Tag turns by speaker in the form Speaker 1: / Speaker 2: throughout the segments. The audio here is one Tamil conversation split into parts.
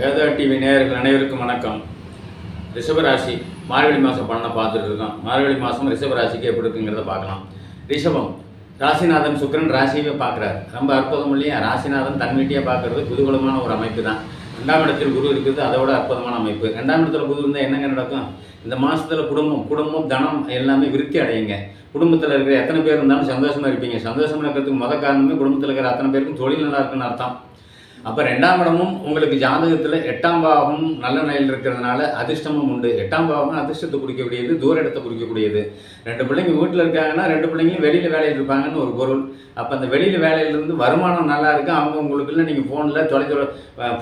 Speaker 1: வேதா டிவி நேயர்கள் அனைவருக்கும் வணக்கம். ரிஷபராசி மார்கழி மாதம் பலனை பார்த்துட்டு இருக்கோம் மார்கழி மாதம் ரிஷபராசிக்கு எப்படி இருக்குங்கிறத பார்க்கலாம். ரிஷபம் ராசிநாதன் சுக்கரன் ராசியவே பார்க்குறாரு. ரொம்ப அற்புதம் இல்லையா? ராசிநாதன் தன் வீட்டையே பார்க்கறது குதூகலமான ஒரு அமைப்பு தான். ரெண்டாம் இடத்தில் குரு இருக்குது அதோட அற்புதமான அமைப்பு. ரெண்டாம் இடத்துல குரு இருந்தால் என்னங்க நடக்கும்? இந்த மாதத்தில் குடும்பம் குடும்பம் தனம் எல்லாமே விருத்தி அடையுங்க. குடும்பத்தில் இருக்கிற எத்தனை பேர் இருந்தாலும் சந்தோஷமாக இருப்பீங்க. சந்தோஷமாக இருக்கிறதுக்கு முத காரணமே குடும்பத்தில் இருக்கிற அத்தனை பேருக்கும் தொழில் நல்லா இருக்குன்னு அர்த்தம். அப்போ ரெண்டாம் இடமும் உங்களுக்கு ஜாதகத்தில் எட்டாம் பாவம் நல்ல நிலையில் இருக்கிறதுனால அதிர்ஷ்டமும் உண்டு. எட்டாம் பாவம் அதிர்ஷ்டத்தை குறிக்கக்கூடியது தூர இடத்தை குறிக்கக்கூடியது. ரெண்டு பிள்ளைங்க வீட்டில் இருக்காங்கன்னா ரெண்டு பிள்ளைங்களும் வெளியில் வேலையில் இருப்பாங்கன்னு ஒரு பொருள். அப்போ அந்த வெளியில் வேலையிலிருந்து வருமானம் நல்லா இருக்கு? அவங்க உங்களுக்குள்ள நீங்கள் ஃபோனில் தொலை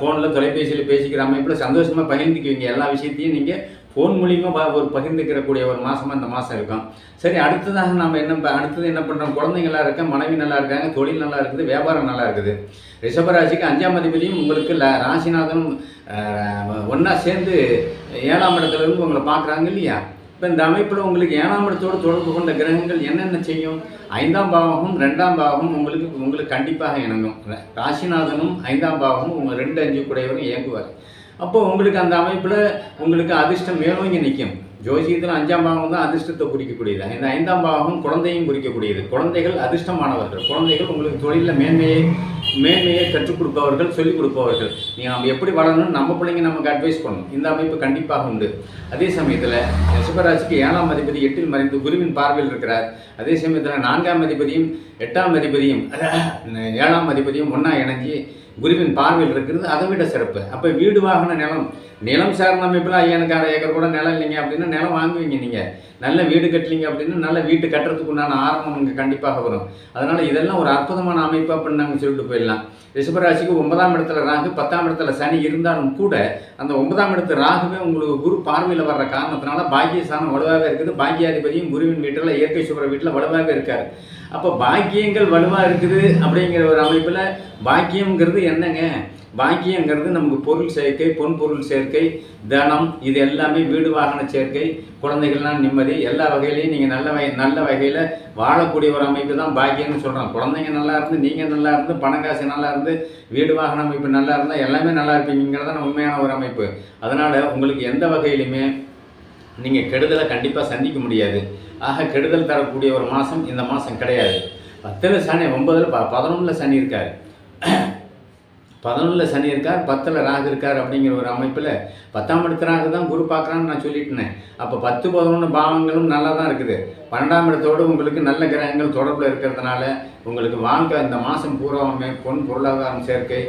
Speaker 1: ஃபோனில் தொலைபேசியில் பேசிக்கிற அமைப்பில் சந்தோஷமாக பகிர்ந்துக்குவீங்க. எல்லா விஷயத்தையும் நீங்கள் ஃபோன் மூலியமாக ஒரு பகிர்ந்துக்கிறக்கூடிய ஒரு மாதமாக இந்த மாதம் இருக்கும் சரி அடுத்ததாக நம்ம என்ன அடுத்தது என்ன பண்ணுறோம் குழந்தைங்களா இருக்க மனைவி நல்லா இருக்காங்க தொழில் நல்லா இருக்குது வியாபாரம் நல்லா இருக்குது. ரிஷபராசிக்கு அஞ்சாம் அதிபதியும் உங்களுக்கு ராசிநாதனும் ஒன்றா சேர்ந்து ஏழாம் இடத்துல இருந்து உங்களை பார்க்குறாங்க இல்லையா? இப்போ இந்த அமைப்பில் உங்களுக்கு ஏழாம் இடத்தோடு தொடர்பு கொண்ட கிரகங்கள் என்னென்ன செய்யும்? ஐந்தாம் பாவமும் ரெண்டாம் பாவமும் உங்களுக்கு உங்களுக்கு கண்டிப்பாக இணங்கும். ராசிநாதனும் ஐந்தாம் பாவமும் உங்கள் ரெண்டு அஞ்சு கூடையவரும் இயங்குவார். அப்போ உங்களுக்கு அந்த அமைப்பில் உங்களுக்கு அதிர்ஷ்டம் மேலோங்கி நிற்கும் ஜோசியத்தில் அஞ்சாம் பாகம் தான் அதிர்ஷ்டத்தை குறிக்கக்கூடியது. இந்த ஐந்தாம் பாகம் குழந்தையும் குறிக்கக்கூடியது. குழந்தைகள் அதிர்ஷ்டமானவர்கள். குழந்தைகள் உங்களுக்கு தொழிலில் மேன்மையை மேன்மையை கற்றுக் கொடுப்பவர்கள் சொல்லிக் கொடுப்பவர்கள். நீங்கள் நம்ம எப்படி வளரணும்னு நம்ம பிள்ளைங்க நமக்கு அட்வைஸ் பண்ணணும் இந்த அமைப்பு கண்டிப்பாக உண்டு. அதே சமயத்தில் ரிஷபராசிக்கு ஏழாம் அதிபதி எட்டில் மறைந்து குருவின் பார்வையில் இருக்கிறார். அதே சமயத்தில் நான்காம் அதிபதியும் எட்டாம் அதிபதியும் ஏழாம் அதிபதியும் ஒன்றா இணைஞ்சி குருவின் பார்வையில் இருக்கிறது அதை விட சிறப்பு. அப்போ வீடு வாங்கின நிலம் நிலம் சார்ந்த அமைப்பில் ஐயானுக்கு அரை ஏக்கர் கூட நிலம் இல்லைங்க அப்படின்னா நிலம் வாங்குவீங்க நீங்கள் நல்ல வீடு கட்டலீங்க அப்படின்னா நல்ல வீட்டு கட்டுறதுக்கு உண்டான ஆரம்பம் இங்கே கண்டிப்பாக வரும். அதனால் இதெல்லாம் ஒரு அற்புதமான அமைப்பு அப்படின்னு நாங்கள் சொல்லிட்டு போயிடலாம். ரிஷபராசிக்கு ஒன்பதாம் இடத்துல ராகு பத்தாம் இடத்துல சனி இருந்தாலும் கூட அந்த ஒன்பதாம் இடத்து ராகுவே உங்களுக்கு குரு பார்வையில் வர்ற காரணத்தினால பாக்கியஸ்தானம் வலுவாகவே இருக்குது. பாக்கியாதிபதியும் குருவின் வீட்டில் இயற்கை சுவர வீட்டில் வலுவாகவே இருக்கார். அப்போ பாக்கியங்கள் வலுவாக இருக்குது அப்படிங்கிற ஒரு அமைப்பில் பாக்கியம்ங்கிறது என்னங்க? பாக்கியங்கிறது நமக்கு பொருள் சேர்க்கை பொன் பொருள் சேர்க்கை தனம் இது எல்லாமே வீடு வாகன சேர்க்கை குழந்தைகள்லாம் நிம்மதி எல்லா வகையிலையும் நீங்கள் நல்ல வகை நல்ல வகையில் வாழக்கூடிய ஒரு அமைப்பு தான் பாக்கியம்னு சொல்கிறோம் குழந்தைங்க நல்லா இருந்து நீங்கள் நல்லா இருந்து பணம் காசு நல்லா இருந்து வீடு வாகன அமைப்பு நல்லா இருந்தால் எல்லாமே நல்லா இருப்பீங்கிறது தான் உண்மையான ஒரு அமைப்பு. அதனால் உங்களுக்கு எந்த வகையிலுமே நீங்கள் கெடுதலை கண்டிப்பாக சந்திக்க முடியாது. ஆக கெடுதல் தரக்கூடிய ஒரு மாதம் இந்த மாதம் கிடையாது. பத்தில் சனி ஒன்பதில் ப பதினொன்றில் சனி இருக்கார். பதினொன்றில் சனி இருக்கார் பத்தில் ராகு இருக்கார் அப்படிங்கிற ஒரு அமைப்பில் பத்தாம் இடத்து ராகு தான் குரு பார்க்குறான்னு நான் சொல்லிட்டேனே அப்போ பத்து பதினொன்று பாவங்களும் நல்லா தான் இருக்குது. பன்னெண்டாம் இடத்தோடு உங்களுக்கு நல்ல கிரகங்கள் தொடர்பில் இருக்கிறதுனால உங்களுக்கு வாழ்க்கை இந்த மாதம் பூராவுமே பொன் பொருளாதாரம் சேர்க்கை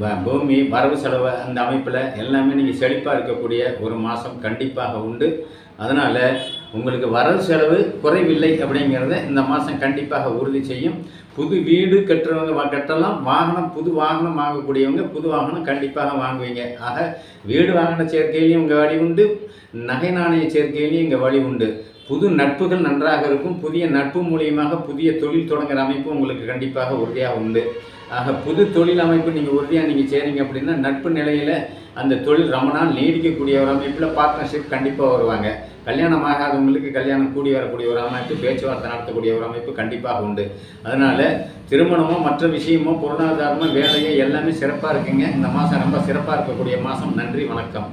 Speaker 1: ப- பூமி வரவு செலவு அந்த அமைப்பில் எல்லாமே நீங்கள் செழிப்பாக இருக்கக்கூடிய ஒரு மாதம் கண்டிப்பாக உண்டு. அதனால் உங்களுக்கு வரவு செலவு குறைவில்லை அப்படிங்கிறத இந்த மாதம் கண்டிப்பாக உறுதி செய்யும். புது வீடு கட்டுறவங்க கட்டலாம். வாகனம் புது வாகனம் வாங்கக்கூடியவங்க புது வாகனம் கண்டிப்பாக வாங்குவீங்க. ஆக வீடு வாங்கின சேர்க்கையிலையும் இங்கே வழி உண்டு. நகை நாணய சேர்க்கையிலையும் இங்கே வழி உண்டு. புது நட்புகள் நன்றாக இருக்கும். புதிய நட்பு மூலியமாக புதிய தொழில் தொடங்குற அமைப்பு உங்களுக்கு கண்டிப்பாக உறுதியாக உண்டு. ஆக புது தொழில் அமைப்பு நீங்கள் உறுதியாக நீங்கள் செய்கிறீங்க அப்படின்னா நட்பு நிலையில் அந்த தொழில் ரொம்ப நாள் நீடிக்கக்கூடிய ஒரு அமைப்பில் பார்ட்னர்ஷிப் கண்டிப்பாக வருவாங்க. கல்யாணம் ஆகாதவங்களுக்கு கல்யாணம் கூடி வரக்கூடிய ஒரு அமைப்பு பேச்சுவார்த்தை நடத்தக்கூடிய ஒரு அமைப்பு கண்டிப்பாக உண்டு. அதனால் திருமணமோ மற்ற விஷயமோ பொருளாதாரமோ வேலையோ எல்லாமே சிறப்பாக இருக்குங்க. இந்த மாதம் ரொம்ப சிறப்பாக இருக்கக்கூடிய மாதம் நன்றி வணக்கம்.